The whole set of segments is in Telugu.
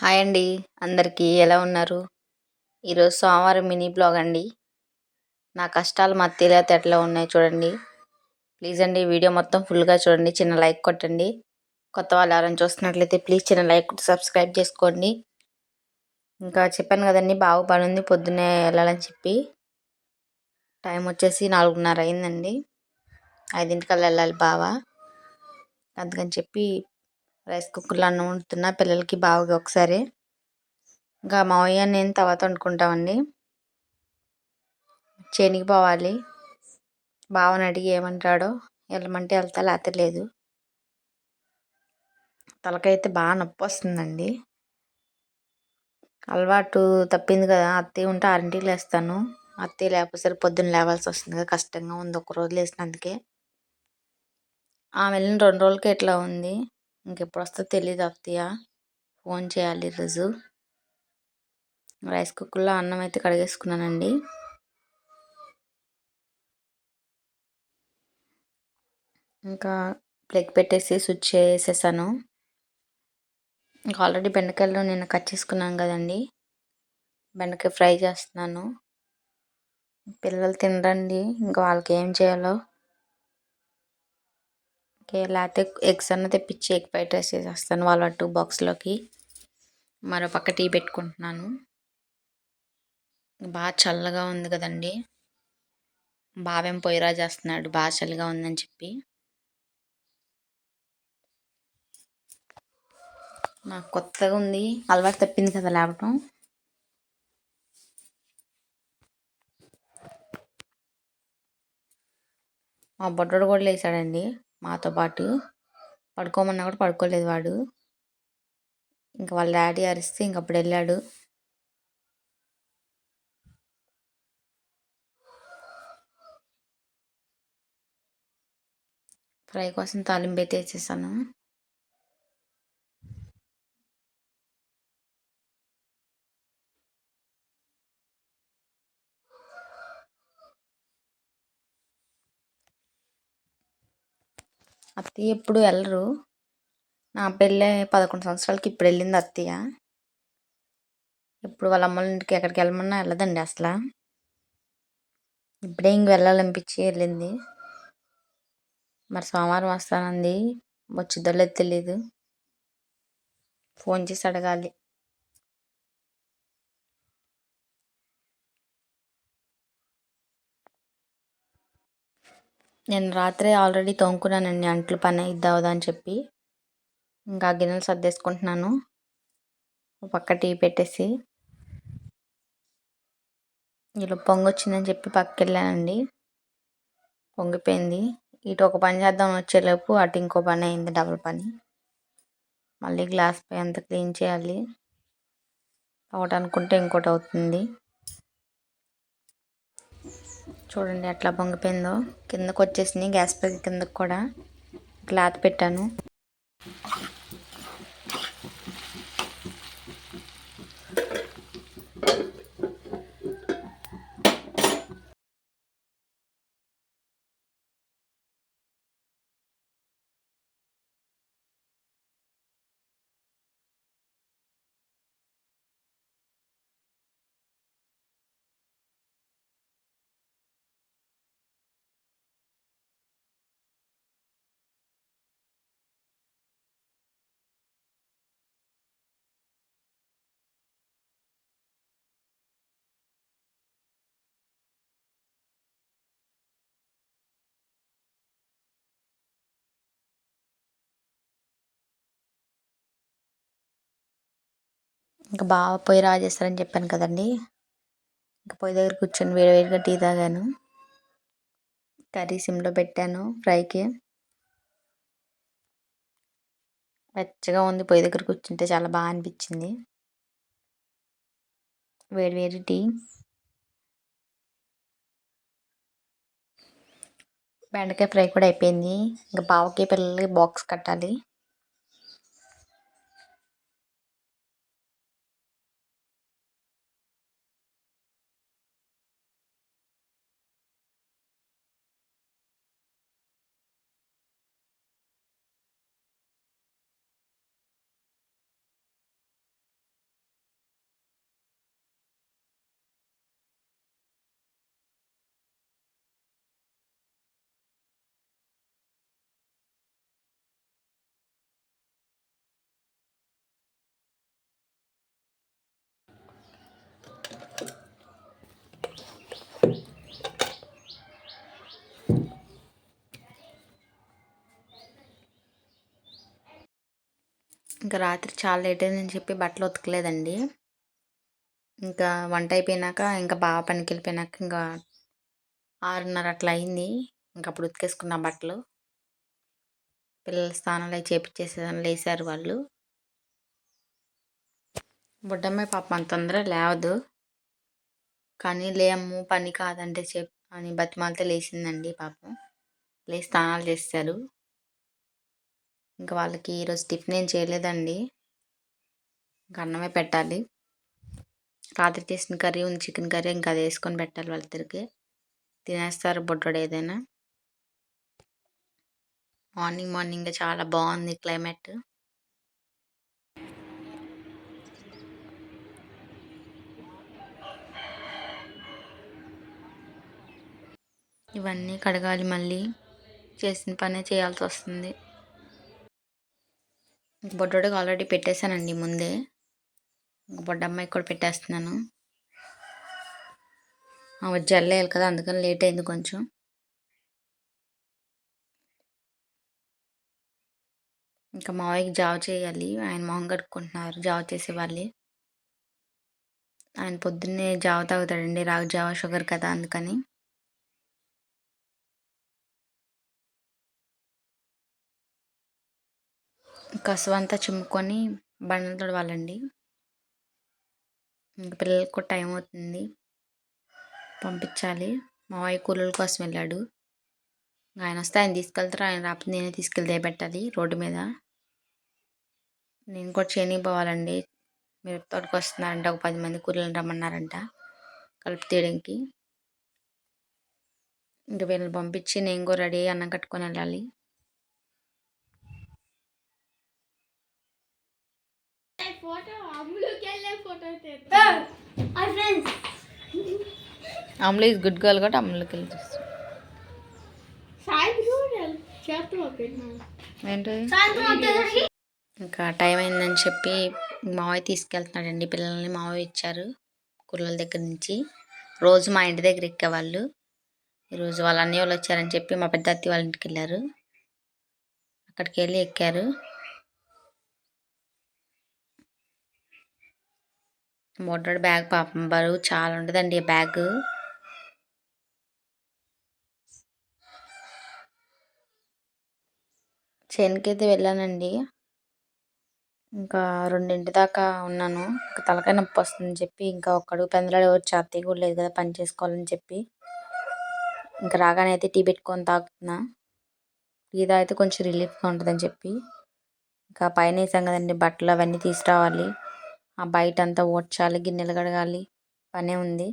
హాయ్ అండి. అందరికీ ఎలా ఉన్నారు? ఈరోజు సోమవారం మినీ బ్లాగ్ అండి. నా కష్టాలు మా తెలియత ఎట్లా ఉన్నాయి చూడండి. ప్లీజ్ అండి వీడియో మొత్తం ఫుల్గా చూడండి. చిన్న లైక్ కొట్టండి. కొత్త వాళ్ళు ఎవరైనా చూస్తున్నట్లయితే ప్లీజ్ చిన్న లైక్ సబ్స్క్రైబ్ చేసుకోండి. ఇంకా చెప్పాను కదండి బాగా పని ఉంది పొద్దున్నే వెళ్ళాలని చెప్పి. టైం వచ్చేసి నాలుగున్నర అయిందండి. ఐదింటికల్లా వెళ్ళాలి బావా. అందుకని చెప్పి రైస్ కుక్కర్లో అన్నం వండుతున్నా పిల్లలకి బాగా ఒకసారి. ఇంకా మావయ్య నేను తర్వాత వండుకుంటామండి. చేనికి పోవాలి. బావని అడిగి ఏమంటాడో వెళ్ళమంటే వెళ్తా లేకపోతే లేదు. తలకైతే బాగా నొప్పి వస్తుందండి. అలవాటు తప్పింది కదా అత్తయ్య ఉంటే ఆరింటికి లేస్తాను. అత్తయ్య లేకపోతే పొద్దున్న లేవాల్సి వస్తుంది కదా కష్టంగా ఉంది ఒక రోజు లేసినందుకే. ఆమె వెళ్ళిన రెండు రోజులకి ఎట్లా ఉంది. ఇంకెప్పుడు వస్తుందో తెలియదు అత్తయ్య. ఫోన్ చేయాలి ఈరోజు. రైస్ కుక్కర్లో అన్నం అయితే కడిగేసుకున్నానండి. ఇంకా ప్లగ్ పెట్టేసి స్విచ్ వేసేసాను ఇంకా ఆల్రెడీ బెండకాయలు నేను కట్ చేసుకున్నాను కదండి. బెండకాయ ఫ్రై చేస్తున్నాను. పిల్లలు తినరండి. ఇంకా వాళ్ళకి ఏం చేయాలో లేకపోతే ఎగ్స్ అన్న తెప్పించి ఎగ్ ఫ్రైడ్ రైస్ చేసేస్తాను వాళ్ళ టూ బాక్స్లోకి. మరో పక్క టీ పెట్టుకుంటున్నాను. బాగా చల్లగా ఉంది కదండి. బావేం పొయ్యిరా చేస్తున్నాడు బాగా చలిగా ఉందని చెప్పి. నాకు కొత్తగా ఉంది అలవాటు తప్పింది కదా లేవటం. మా బొడ్డోడు కూడా లేచాడండి మాతో పాటు పడుకోమన్నా కూడా పడుకోలేదు వాడు. ఇంకా వాళ్ళ డాడీ అరిస్తే ఇంక అప్పుడు వెళ్ళాడు. ఫ్రై కోసం తాలింపు అయితే వేసేసాను. అత్తయ్య ఎప్పుడు వెళ్ళరు నా పెళ్ళి పదకొండు సంవత్సరాలకి ఇప్పుడు వెళ్ళింది అత్తయ్య. ఇప్పుడు వాళ్ళ అమ్మల ఇంటికి ఎక్కడికి వెళ్ళమన్నా వెళ్ళదండి అసలు. ఇప్పుడే ఇంక వెళ్ళాలనిపించి వెళ్ళింది. మరి సోమవారం వస్తానంది. వచ్చిద్దో లేదు తెలియదు ఫోన్ చేసి అడగాలి. నేను రాత్రి ఆల్రెడీ తోముకున్నానండి అంట్లు పని ఇద్దావుదా అని చెప్పి. ఇంకా గిన్నెలు సర్దేసుకుంటున్నాను. పక్క టీ పెట్టేసి. ఇలా పొంగొచ్చిందని చెప్పి పక్కకి వెళ్ళానండి పొంగిపోయింది. ఇటు ఒక పని చేద్దాం వచ్చేలోపు అటు ఇంకో పని అయింది డబుల్ పని. మళ్ళీ గ్లాస్ పై అంతా క్లీన్ చేయాలి. ఒకటి అనుకుంటే ఇంకోటి అవుతుంది. చూడండి ఎట్లా పొంగిపోయిందో కిందకు వచ్చేసింది గ్యాస్ పై కిందకు కూడా. క్లాత్ పెట్టాను. ఇంకా బాగా పొయ్యి రాజేస్తారని చెప్పాను కదండి. ఇంకా పొయ్యి దగ్గర కూర్చొని వేడివేడిగా టీ తాగాను. కర్రీ సిమ్లో పెట్టాను ఫ్రైకి. వెచ్చగా ఉంది పొయ్యి దగ్గర కూర్చుంటే చాలా బాగా అనిపించింది. వేడి వేడి టీ. బెండకాయ ఫ్రై కూడా అయిపోయింది. ఇంకా బావకి పిల్లలకి బాక్స్ కట్టాలి. ఇంకా రాత్రి చాలా లేట్ అయిందని చెప్పి బట్టలు ఉతకలేదండి. ఇంకా వంట అయిపోయినాక ఇంకా బాగా పనికి వెళ్ళిపోయినాక ఇంకా ఆరున్నర అట్లా అయింది. ఇంకా అప్పుడు ఉతికేసుకున్న బట్టలు. పిల్లల స్నానాలు అవి చేపించేసేదాన్ని లేసారు వాళ్ళు. బుడ్డమ్మాయి పాప అంత తొందర లేవదు. కానీ లేము పని కాదంటే చెప్ అని బతిమాలతో లేచిందండి పాపం. లేచి స్నానాలు చేస్తారు. ఇంకా వాళ్ళకి ఈరోజు టిఫిన్ ఏం చేయలేదండి. ఇంకా అన్నమే పెట్టాలి. రాత్రి చేసిన కర్రీ ఉంది చికెన్ కర్రీ ఇంకా అది వేసుకొని పెట్టాలి వాళ్ళిద్దరికి. తినేస్తారు బొడ్డోడు ఏదైనా. మార్నింగ్ మార్నింగ్ చాలా బాగుంది క్లైమేట్. ఇవన్నీ కడగాలి మళ్ళీ. చేసిన పనే చేయాల్సి వస్తుంది. బొడ్డోడికి ఆల్రెడీ పెట్టేశానండి ముందే. బొడ్డమ్మాయికి కూడా పెట్టేస్తున్నాను. జల్లేయాలి కదా అందుకని లేట్ అయింది కొంచెం. ఇంకా మావయ్యకి జావ చేయాలి ఆయన మొహం కట్టుకుంటున్నారు జావ చేసేవాళ్ళు. ఆయన పొద్దున్నే జావ తాగుతాడండి రాగు జావ షుగర్ కదా అందుకని. కసువంతా చిమ్ముకొని బండలు తొడవాలండి. ఇంక పిల్లలకు కూడా టైం అవుతుంది. పంపించాలి. మావయ్య కూలీల కోసం వెళ్ళాడు. ఆయన వస్తే ఆయన తీసుకెళ్తారు. ఆయన రాకపోతే నేనే తీసుకెళ్తే పెట్టాలి రోడ్డు మీద. నేను కూడా చేయని పోవాలండి. మీరు తోటకు వస్తున్నారంట. ఒక పది మంది కూలీలు రమ్మన్నారంట. కలుపు తీయడానికి. ఇంక వీళ్ళని పంపించి నేను కూడా రెడీ అన్నం కట్టుకొని వెళ్ళాలి. అమలు ఈజ్ గుడ్ గర్ల్ కాబట్టి అమలుకి వెళ్ళి చూస్తాం ఏంటి ఇంకా టైం అయిందని చెప్పి మావయ్య తీసుకెళ్తున్నాడండి. పిల్లల్ని మావయ్య ఇచ్చారు కుర్రల దగ్గర నుంచి. రోజు మా ఇంటి దగ్గర ఎక్కేవాళ్ళు ఈరోజు వాళ్ళ అన్నయ్య వాళ్ళు వచ్చారని చెప్పి మా పెద్ద అత్తి వాళ్ళ ఇంటికి వెళ్ళారు. అక్కడికి వెళ్ళి ఎక్కారు. మొట్టడి బ్యాగ్ పాపం బరువు చాలా ఉంటుందండి బ్యాగ్. చేనుకి అయితే వెళ్ళానండి. ఇంకా రెండింటి దాకా ఉన్నాను. ఇంకా తలకాయ నొప్పి వస్తుందని చెప్పి ఇంకా ఒక్కడు పెందలాడు ఎవరు అత్తయ్య కూడా లేదు కదా పని చేసుకోవాలని చెప్పి. ఇంకా రాగానే అయితే టీ పెట్టుకొని తాగుతున్నా. టీ తాగితే కొంచెం రిలీఫ్గా ఉంటుందని చెప్పి. ఇంకా పైన వేసాం కదండి బట్టలు అవన్నీ తీసుకురావాలి. బయట అంతా ఓడ్చాలి గిన్నెలు కడగాలి పనే ఉంది.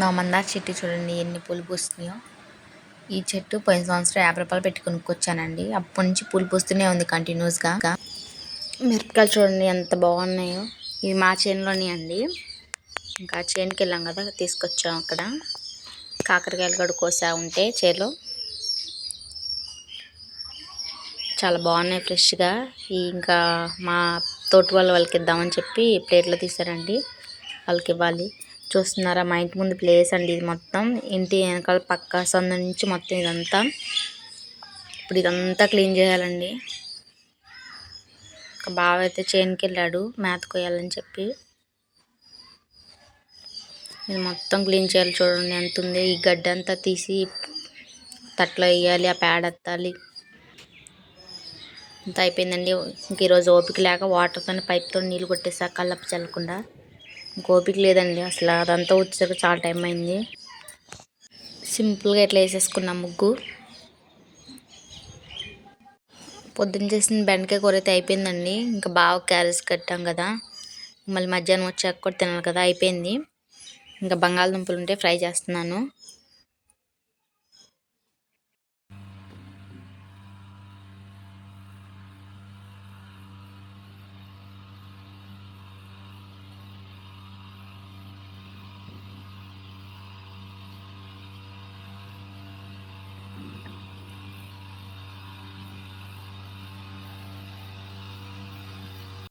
మా మందార చెట్టు చూడండి ఎన్ని పూలు పూస్తున్నాయో ఈ చెట్టు పోయిన సంవత్సరం యాభై రూపాయలు పెట్టి కొనుక్కొచ్చానండి. అప్పటి నుంచి పూలు పూస్తూనే ఉంది కంటిన్యూస్గా మిరపకాయలు చూడండి ఎంత బాగున్నాయో. ఇవి మా చేనులోనే అండి. ఇంకా చేనుకి వెళ్ళాం కదా తీసుకొచ్చాం అక్కడ. కాకరకాయలు కూడా కోసా ఉంటే చేలో. చాలా బాగున్నాయి ఫ్రెష్గా. ఇంకా మా తోటి వాళ్ళ వాళ్ళకి ఇద్దామని చెప్పి ప్లేట్లో తీసారండి. వాళ్ళకి ఇవ్వాలి. చూస్తున్నారా మా ఇంటి ముందు ప్లేస్ అండి ఇది మొత్తం. ఇంటి వెనకాల పక్క సందు నుంచి మొత్తం ఇదంతా. ఇప్పుడు ఇదంతా క్లీన్ చేయాలండి. ఒక బావ అయితే చేనుకి వెళ్ళాడు మేత కొయ్యాలని చెప్పి. ఇది మొత్తం క్లీన్ చేయాలి చూడండి ఎంత ఉంది. ఈ గడ్డ అంతా తీసి తట్లో వేయాలి ఆ ప్యాడ్ ఎత్తాలి. అంత అయిపోయిందండి. ఇంక ఈరోజు ఓపిక లేక వాటర్తో పైప్తో నీళ్ళు కొట్టేసా కళ్ళప్ప చల్లకుండా. ఇంక ఓపిక లేదండి. అసలు అదంతా వచ్చేసరికి చాలా టైం అయింది. సింపుల్గా ఇట్లా వేసేసుకున్నాం ముగ్గు. పొద్దున్న చేసిన బెండకాయ కూర అయితే అయిపోయిందండి. ఇంకా బాగా క్యారెట్స్ కట్టాం కదా. మళ్ళీ మధ్యాహ్నం వచ్చాక కూడా తినాలి కదా అయిపోయింది. ఇంకా బంగాళదుంపలు ఉంటే ఫ్రై చేస్తున్నాను.